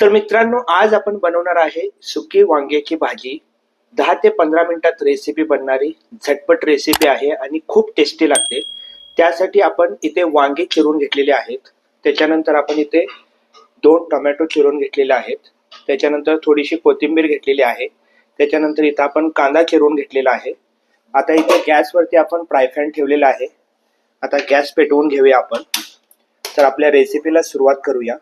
तर मित्रांनो आज आपण बनवणार आहे सुकी वांग्याची भाजी. दहा ते पंधरा मिनिटात रेसिपी बनणारी झटपट रेसिपी आहे आणि खूप टेस्टी लागते. त्यासाठी आपण इथे वांगे चिरून घेतलेले आहेत. त्याच्यानंतर आपण इथे दोन टोमॅटो चिरून घेतलेले आहेत. त्याच्यानंतर थोडीशी कोथिंबीर घेतलेली आहे. त्याच्यानंतर इथं आपण कांदा चिरून घेतलेला आहे. आता इथे गॅसवरती आपण फ्रायफॅन ठेवलेला आहे. आता गॅस पेटवून घेऊया आपण. तर आपल्या रेसिपीला सुरुवात करूया.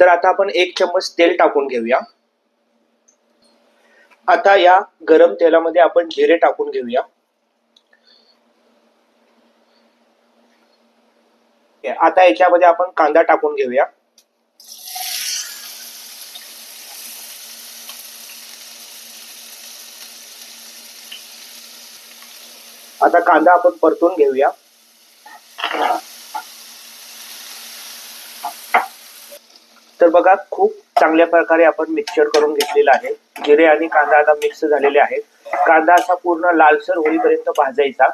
तर आता आपण एक चम्मच तेल टाकून घेऊया. आता या गरम तेलामध्ये आपण जिरे टाकून घेऊया. आता याच्यामध्ये आपण कांदा टाकून घेऊया. आता कांदा आपण परतून घेऊया. तर बघा खूप चांगल्या प्रकारे आपण मिक्सचर करून घेतलेलं आहे. जिरे आणि कांदा आता मिक्स झालेले आहेत. कांदा असा पूर्ण लालसर होईपर्यंत भाजायचा.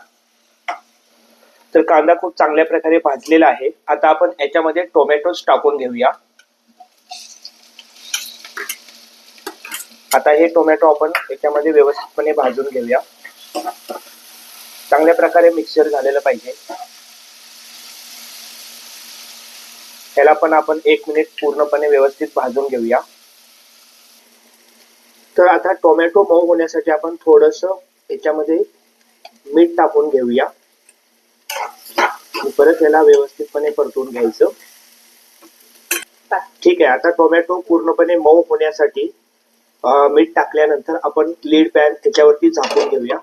तर कांदा खूप चांगल्या प्रकारे भाजलेला आहे. आता आपण याच्यामध्ये टोमॅटोज टाकून घेऊया. आता हे टोमॅटो आपण याच्यामध्ये व्यवस्थितपणे भाजून घेऊया. चांगल्या प्रकारे मिक्सचर झालेलं पाहिजे. याला पण आपण एक मिनिट पूर्णपणे व्यवस्थित भाजून घेऊया. तर आता टोमॅटो मऊ होण्यासाठी आपण थोडस याच्यामध्ये मीठ टाकून घेऊया. परत याला व्यवस्थितपणे परतून घ्यायचं. ठीक आहे आता टोमॅटो पूर्णपणे मऊ होण्यासाठी मीठ टाकल्यानंतर आपण लीड पॅन त्याच्यावरती झाकून घेऊया.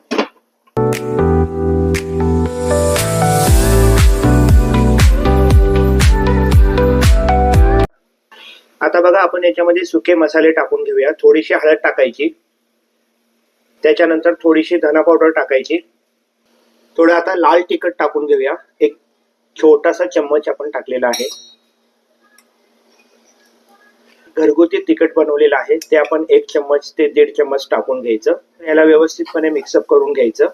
बघा आपण याच्यामध्ये सुके मसाले टाकून घेऊया. थोडीशी हळद टाकायची. त्याच्यानंतर थोडीशी धना पावडर टाकायची. थोडं आता लाल तिखट टाकून घेऊया. एक छोटासा चम्मच आपण टाकलेला आहे. घरगुती तिखट बनवलेलं आहे. ते आपण एक चम्मच ते दीड चम्मच टाकून घ्यायचं. याला व्यवस्थितपणे मिक्सअप करून घ्यायचं.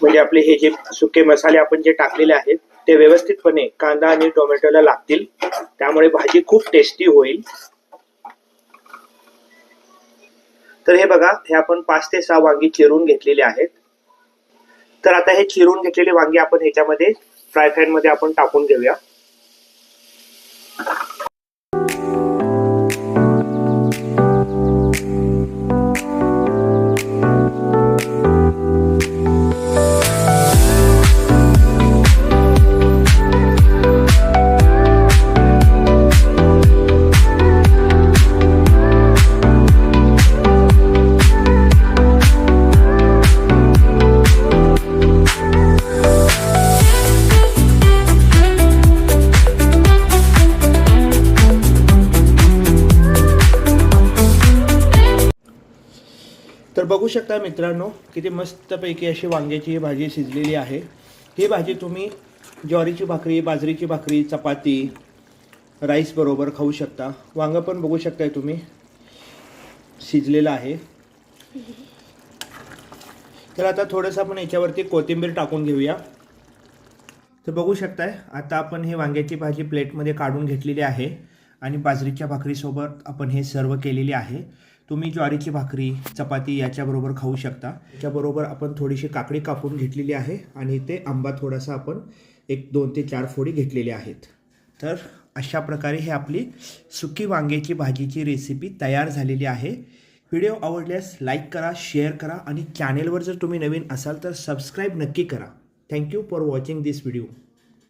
म्हणजे आपले हे जे सुके मसाले आपण जे टाकलेले आहेत ते व्यवस्थितपणे कांदा आणि टोमॅटोला लागतील. त्यामुळे भाजी खूप टेस्टी होईल. तर हे बघा हे आपण पाच ते सहा वांगी चिरून घेतलेले आहेत. तर आता हे चिरून घेतलेले वांगी आपण ह्याच्यामध्ये फ्राय पॅनमध्ये आपण टाकून घेऊया. तर बघू शकता मित्रांनो किती मस्तपैकी अशी वांग्याची ही भाजी शिजलेली आहे. ही भाजी तुम्ही ज्वारीची भाकरी बाजरीची भाकरी चपाती राईस बरोबर खाऊ शकता. वांगं पण बघू शकताय तुम्ही. शिजलेलं आहे. तर आता थोडंसं आपण याच्यावरती कोथिंबीर टाकून घेऊया. तर बघू शकताय आता आपण हे वांग्याची भाजी प्लेटमध्ये काढून घेतलेली आहे आणि बाजरीच्या भाकरीसोबत आपण हे सर्व केलेले आहे. तुम्ही ज्वारीची भाकरी चपाती याच्याबरोबर खाऊ शकता. त्याच्याबरोबर आपण थोडीशी काकडी कापून घेतलेली आहे आणि ते आंबा थोडासा आपण एक दोन ते चार फोडी घेतलेल्या आहेत. तर अशा प्रकारे हे आपली सुकी वांग्याची भाजीची रेसिपी तयार झालेली आहे. व्हिडिओ आवडल्यास लाईक करा शेअर करा आणि चॅनेलवर जर तुम्ही नवीन असाल तर सबस्क्राईब नक्की करा. Thank you for watching this video